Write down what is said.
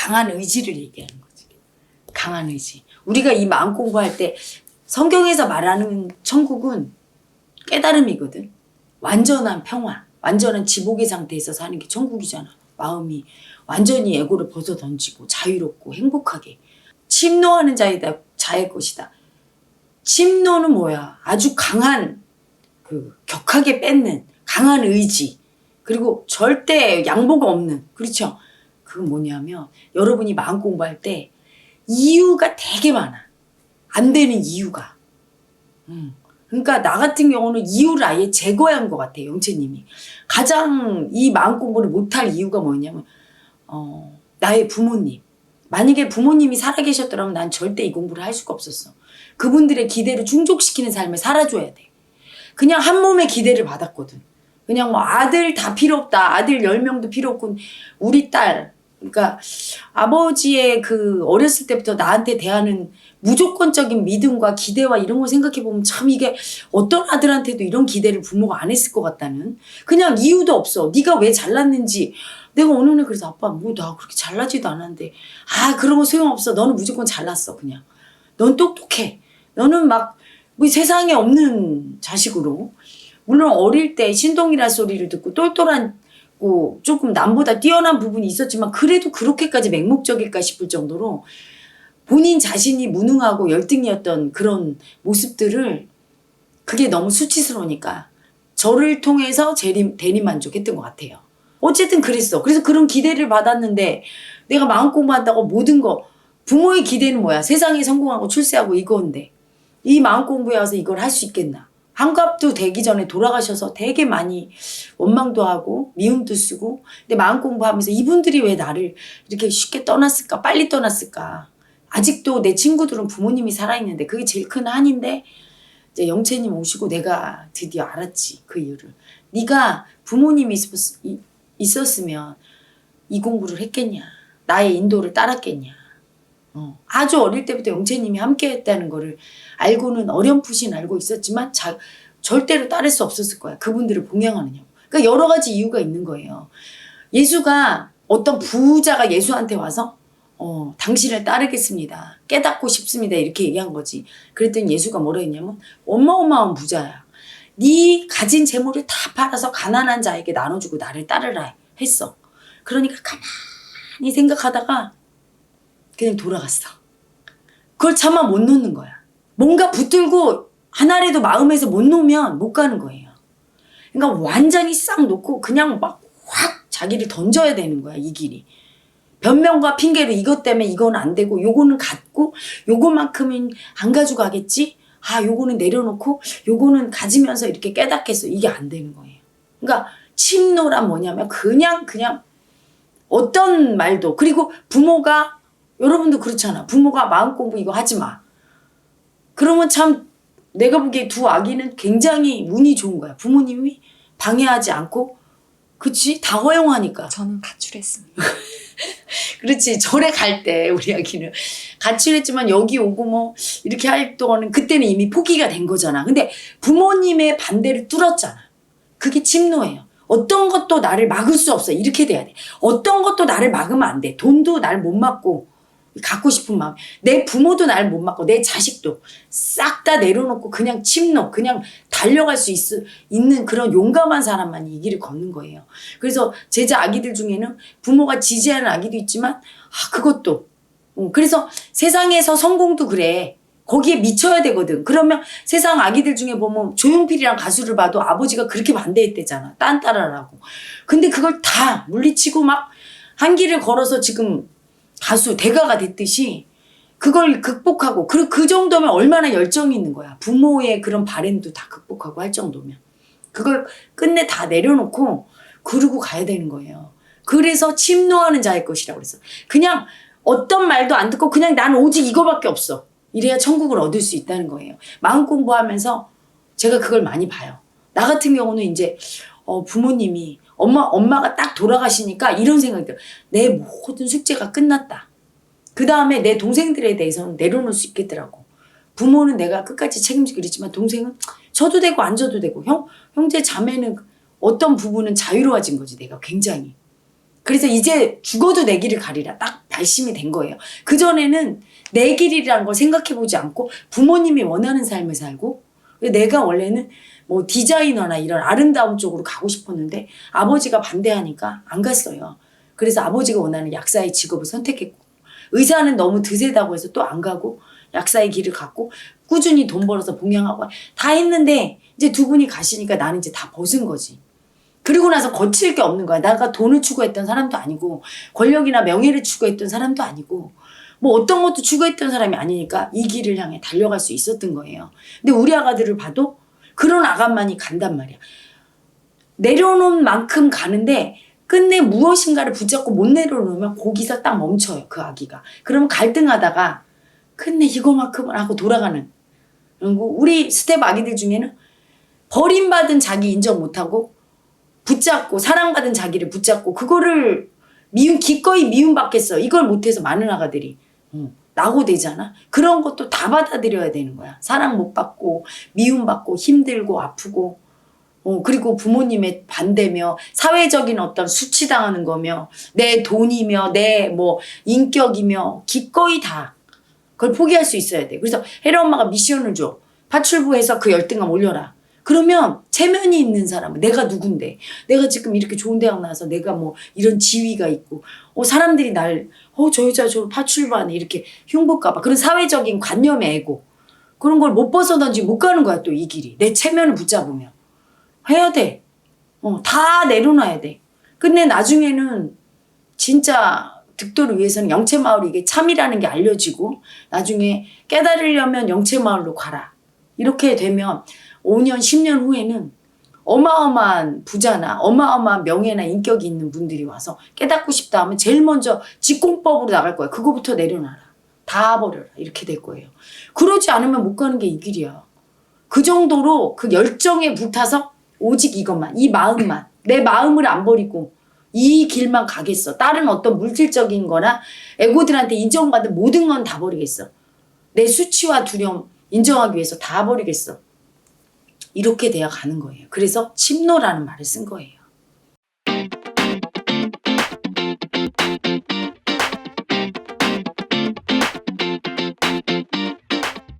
강한 의지를 얘기하는 거지. 강한 의지. 우리가 이 마음 공부할 때 성경에서 말하는 천국은 깨달음이거든. 완전한 평화, 완전한 지복의 상태에서 사는 게 천국이잖아. 마음이 완전히 에고를 벗어 던지고 자유롭고 행복하게. 침노하는 자이다, 자의 것이다. 침노는 뭐야? 아주 강한 그 격하게 뺏는 강한 의지. 그리고 절대 양보가 없는. 그렇죠? 그건 뭐냐면 여러분이 마음 공부할 때 이유가 되게 많아. 안 되는 이유가. 음. 그러니까 나 같은 경우는 이유를 아예 제거한 것 같아요, 영채님이. 가장 이 마음 공부를 못할 이유가 뭐냐면, 어, 나의 부모님. 만약에 부모님이 살아계셨더라면 난 절대 이 공부를 할 수가 없었어. 그분들의 기대를 충족시키는 삶을 살아줘야 돼. 그냥 한 몸의 기대를 받았거든. 그냥 뭐 아들 다 필요 없다. 아들 10명도 필요 없고, 우리 딸. 그러니까 아버지의 그 어렸을 때부터 나한테 대하는 무조건적인 믿음과 기대와 이런 걸 생각해 보면 참 이게 어떤 아들한테도 이런 기대를 부모가 안 했을 것 같다는 그냥 이유도 없어. 네가 왜 잘났는지 내가 어느 날 그래서 아빠 뭐 나 그렇게 잘나지도 않았는데 아 그런 거 소용없어. 너는 무조건 잘났어 그냥. 넌 똑똑해. 너는 막 뭐 세상에 없는 자식으로 물론 어릴 때 신동이라 소리를 듣고 똘똘한 고 조금 남보다 뛰어난 부분이 있었지만 그래도 그렇게까지 맹목적일까 싶을 정도로 본인 자신이 무능하고 열등이었던 그런 모습들을 그게 너무 수치스러우니까 저를 통해서 재림, 대리만족했던 것 같아요. 어쨌든 그랬어. 그래서 그런 기대를 받았는데 내가 마음 공부한다고 모든 거 부모의 기대는 뭐야? 세상에 성공하고 출세하고 이건데 이 마음 공부에 와서 이걸 할 수 있겠나? 한갑도 되기 전에 돌아가셔서 되게 많이 원망도 하고 미움도 쓰고 근데 마음 공부하면서 이분들이 왜 나를 이렇게 쉽게 떠났을까? 빨리 떠났을까? 아직도 내 친구들은 부모님이 살아있는데 그게 제일 큰 한인데 이제 영채님 오시고 내가 드디어 알았지 그 이유를 네가 부모님이 있었, 이- 있었으면 이 공부를 했겠냐 나의 인도를 따랐겠냐 어, 아주 어릴 때부터 영채님이 함께 했다는 거를 알고는 어렴풋이 알고 있었지만 자, 절대로 따를 수 없었을 거야 그분들을 봉양하느냐고 그러니까 여러 가지 이유가 있는 거예요 예수가 어떤 부자가 예수한테 와서 어, 당신을 따르겠습니다. 깨닫고 싶습니다. 이렇게 얘기한 거지. 그랬더니 예수가 뭐라 했냐면 어마어마한 부자야. 네 가진 재물을 다 팔아서 가난한 자에게 나눠주고 나를 따르라 했어. 그러니까 가만히 생각하다가 그냥 돌아갔어. 그걸 차마 못 놓는 거야. 뭔가 붙들고 하나라도 마음에서 못 놓으면 못 가는 거예요. 그러니까 완전히 싹 놓고 그냥 막 확 자기를 던져야 되는 거야, 이 길이. 변명과 핑계로 이것 때문에 이건 안 되고 요거는 갖고 요거만큼은 안 가지고 가겠지 아 요거는 내려놓고 요거는 가지면서 이렇게 깨닫겠어 이게 안 되는 거예요 그러니까 침노란 뭐냐면 그냥 그냥 어떤 말도 그리고 부모가 여러분도 그렇잖아 부모가 마음 공부 이거 하지 마 그러면 참 내가 보기에 두 아기는 굉장히 운이 좋은 거야 부모님이 방해하지 않고 그치 다 허용하니까 저는 가출했습니다. 그렇지 절에 갈 때 우리 아기는 가출했지만 여기 오고 뭐 이렇게 할 동안은 그때는 이미 포기가 된 거잖아. 근데 부모님의 반대를 뚫었잖아. 그게 침노예요. 어떤 것도 나를 막을 수 없어. 이렇게 돼야 돼. 어떤 것도 나를 막으면 안 돼. 돈도 날 못 막고 갖고 싶은 마음. 내 부모도 날못 막고 내 자식도 싹 다 내려놓고 그냥 침노, 그냥 달려갈 수 있, 있는 그런 용감한 사람만이 이 길을 걷는 거예요. 그래서 제자 아기들 중에는 부모가 지지하는 아기도 있지만 아 그것도. 어, 그래서 세상에서 성공도 그래. 거기에 미쳐야 되거든. 그러면 세상 아기들 중에 보면 조용필이랑 가수를 봐도 아버지가 그렇게 반대했대잖아. 딴 따라라고. 근데 그걸 다 물리치고 막 한 길을 걸어서 지금 가수 대가가 됐듯이 그걸 극복하고 그, 그 정도면 얼마나 열정이 있는 거야 부모의 그런 바램도 다 극복하고 할 정도면 그걸 끝내 다 내려놓고 그러고 가야 되는 거예요. 그래서 침노하는 자의 것이라고 그랬어. 그냥 어떤 말도 안 듣고 그냥 난 오직 이거밖에 없어. 이래야 천국을 얻을 수 있다는 거예요. 마음 공부하면서 제가 그걸 많이 봐요. 나 같은 경우는 이제 어, 부모님이 엄마 엄마가 딱 돌아가시니까 이런 생각이 들어. 내 모든 숙제가 끝났다. 그 다음에 내 동생들에 대해서는 내려놓을 수 있겠더라고. 부모는 내가 끝까지 책임지고 그랬지만 동생은 져도 되고 안 져도 되고 형 형제 자매는 어떤 부분은 자유로워진 거지 내가 굉장히. 그래서 이제 죽어도 내 길을 가리라 딱 결심이 된 거예요. 그전에는 내 길이라는 걸 생각해 보지 않고 부모님이 원하는 삶을 살고 내가 원래는 뭐 디자이너나 이런 아름다움 쪽으로 가고 싶었는데 아버지가 반대하니까 안 갔어요. 그래서 아버지가 원하는 약사의 직업을 선택했고 의사는 너무 드세다고 해서 또 안 가고 약사의 길을 갔고 꾸준히 돈 벌어서 봉양하고 다 했는데 이제 두 분이 가시니까 나는 이제 다 벗은 거지. 그리고 나서 거칠 게 없는 거야. 내가 돈을 추구했던 사람도 아니고 권력이나 명예를 추구했던 사람도 아니고 뭐 어떤 것도 추구했던 사람이 아니니까 이 길을 향해 달려갈 수 있었던 거예요. 근데 우리 아가들을 봐도 그런 아가만이 간단 말이야. 내려놓은 만큼 가는데 끝내 무엇인가를 붙잡고 못 내려놓으면 거기서 딱 멈춰요. 그 아기가. 그러면 갈등하다가 끝내 이거만큼은 하고 돌아가는. 그리고 우리 스텝 아기들 중에는 버림받은 자기 인정 못하고 붙잡고 사랑받은 자기를 붙잡고 그거를 미움 기꺼이 미움받겠어. 이걸 못해서 많은 아가들이 어, 낙오되잖아. 그런 것도 다 받아들여야 되는 거야. 사랑 못 받고 미움받고 힘들고 아프고 어, 그리고 부모님의 반대며 사회적인 어떤 수치당하는 거며 내 돈이며 내 뭐 인격이며 기꺼이 다 그걸 포기할 수 있어야 돼. 그래서 혜라 엄마가 미션을 줘. 파출부에서 그 열등감 올려라. 그러면 체면이 있는 사람은 내가 누군데 내가 지금 이렇게 좋은 대학 나와서 내가 뭐 이런 지위가 있고 어 사람들이 날어저 여자 저 파출부 안에 이렇게 흉볼까봐 그런 사회적인 관념의 애고 그런 걸 못 벗어던지 못 가는 거야 또 이 길이 내 체면을 붙잡으면 해야 돼. 어, 다 내려놔야 돼. 근데 나중에는 진짜 득도를 위해서는 영채마을이 이게 참이라는 게 알려지고 나중에 깨달으려면 영채마을로 가라. 이렇게 되면 5년, 10년 후에는 어마어마한 부자나 어마어마한 명예나 인격이 있는 분들이 와서 깨닫고 싶다 하면 제일 먼저 직공법으로 나갈 거야. 그거부터 내려놔라. 다 버려라. 이렇게 될 거예요. 그러지 않으면 못 가는 게 이 길이야. 그 정도로 그 열정에 불타서 오직 이것만, 이 마음만, 내 마음을 안 버리고 이 길만 가겠어. 다른 어떤 물질적인 거나 에고들한테 인정받은 모든 건 다 버리겠어. 내 수치와 두려움 인정하기 위해서 다 버리겠어. 이렇게 돼야 가는 거예요. 그래서 침노라는 말을 쓴 거예요.